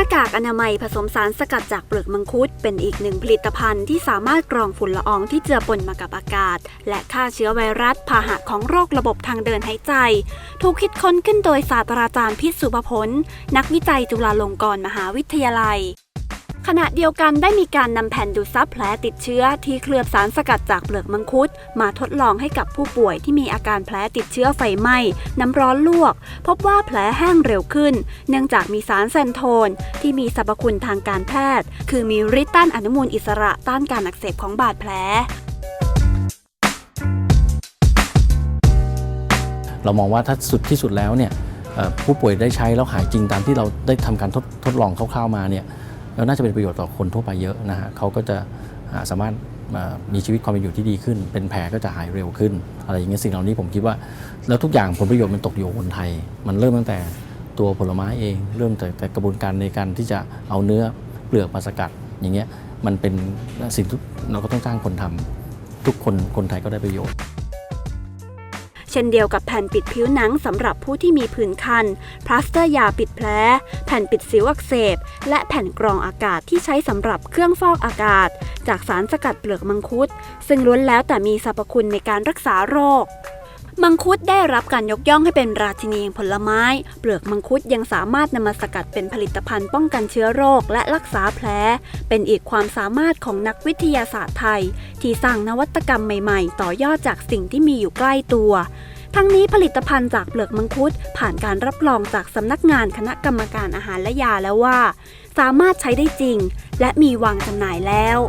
น้ากากอนามัยผสมสารสกัดจากเปลือกมังคุด เป็นอีกหนึ่งผลิตภัณฑ์ที่สามารถกรองฝุ่นละอองที่เจือปนมากับอากาศ และฆ่าเชื้อไวรัสพาหะของโรคระบบทางเดินหายใจ ถูกคิดค้นขึ้นโดยศาสตราจารย์พิษสุภพล นักวิจัยจุฬาลงกรณ์มหาวิทยาลัย ขณะเดียวกันได้มีการนำแผ่นดูดซับแผลติดเชื้อที่เคลือบสารสกัดจากเปลือกมังคุด มาทดลองให้กับผู้ป่วยที่มีอาการแผลติดเชื้อไฟไหม้น้ำร้อนลวก พบว่าแผลแห้งเร็วขึ้น เนื่องจากมีสารแซนโทน ที่มีสรรพคุณทางการแพทย์ คือมีฤทธิ์ต้านอนุมูลอิสระต้านการอักเสบของบาดแผลเรามองว่าถ้าสุดที่สุดแล้วเนี่ยผู้ป่วยได้ใช้แล้วหายจริงตามที่เราได้ทำการทดทดลองคร่าวๆมาเนี่ย แล้วน่าจะเป็นประโยชน์ต่อคนทั่วไปเยอะนะฮะเขาก็จะสามารถมีชีวิตความเป็นอยู่ที่ดีขึ้น เป็นแผลก็จะหายเร็วขึ้น อะไรอย่างเงี้ยสิ่งเหล่านี้ผมคิดว่า แล้วทุกอย่างผลประโยชน์มันตกอยู่คนไทย มันเริ่มตั้งแต่ตัวผลไม้เอง เริ่มแต่แต่กระบวนการในการที่จะเอาเนื้อเปลือกมาสกัด อย่างเงี้ยมันเป็นสิ่งที่เราก็ต้องจ้างคนทำทุกคนคนไทยก็ได้ประโยชน์ เช่นเดียวกับแผ่นปิดผิวหนังสำหรับผู้ที่มีผื่นคัน พลาสเตอร์ยาปิดแผล แผ่นปิดสิวอักเสบ และแผ่นกรองอากาศที่ใช้สำหรับเครื่องฟอกอากาศ จากสารสกัดเปลือกมังคุด ซึ่งล้วนแล้วแต่มีสรรพคุณในการรักษาโรค มังคุดได้รับการยกย่องให้เป็นราชินีแห่งผลไม้ เปลือกมังคุดยังสามารถนำมาสกัดเป็นผลิตภัณฑ์ป้องกันเชื้อโรคและรักษาแผล เป็นอีกความสามารถของนักวิทยาศาสตร์ไทย ที่สร้างนวัตกรรมใหม่ๆ ต่อยอดจากสิ่งที่มีอยู่ใกล้ตัว ทั้งนี้ผลิตภัณฑ์จากเปลือกมังคุด ผ่านการรับรองจากสำนักงานคณะกรรมการอาหารและยาแล้วว่า สามารถใช้ได้จริง และมีวางจำหน่ายแล้ว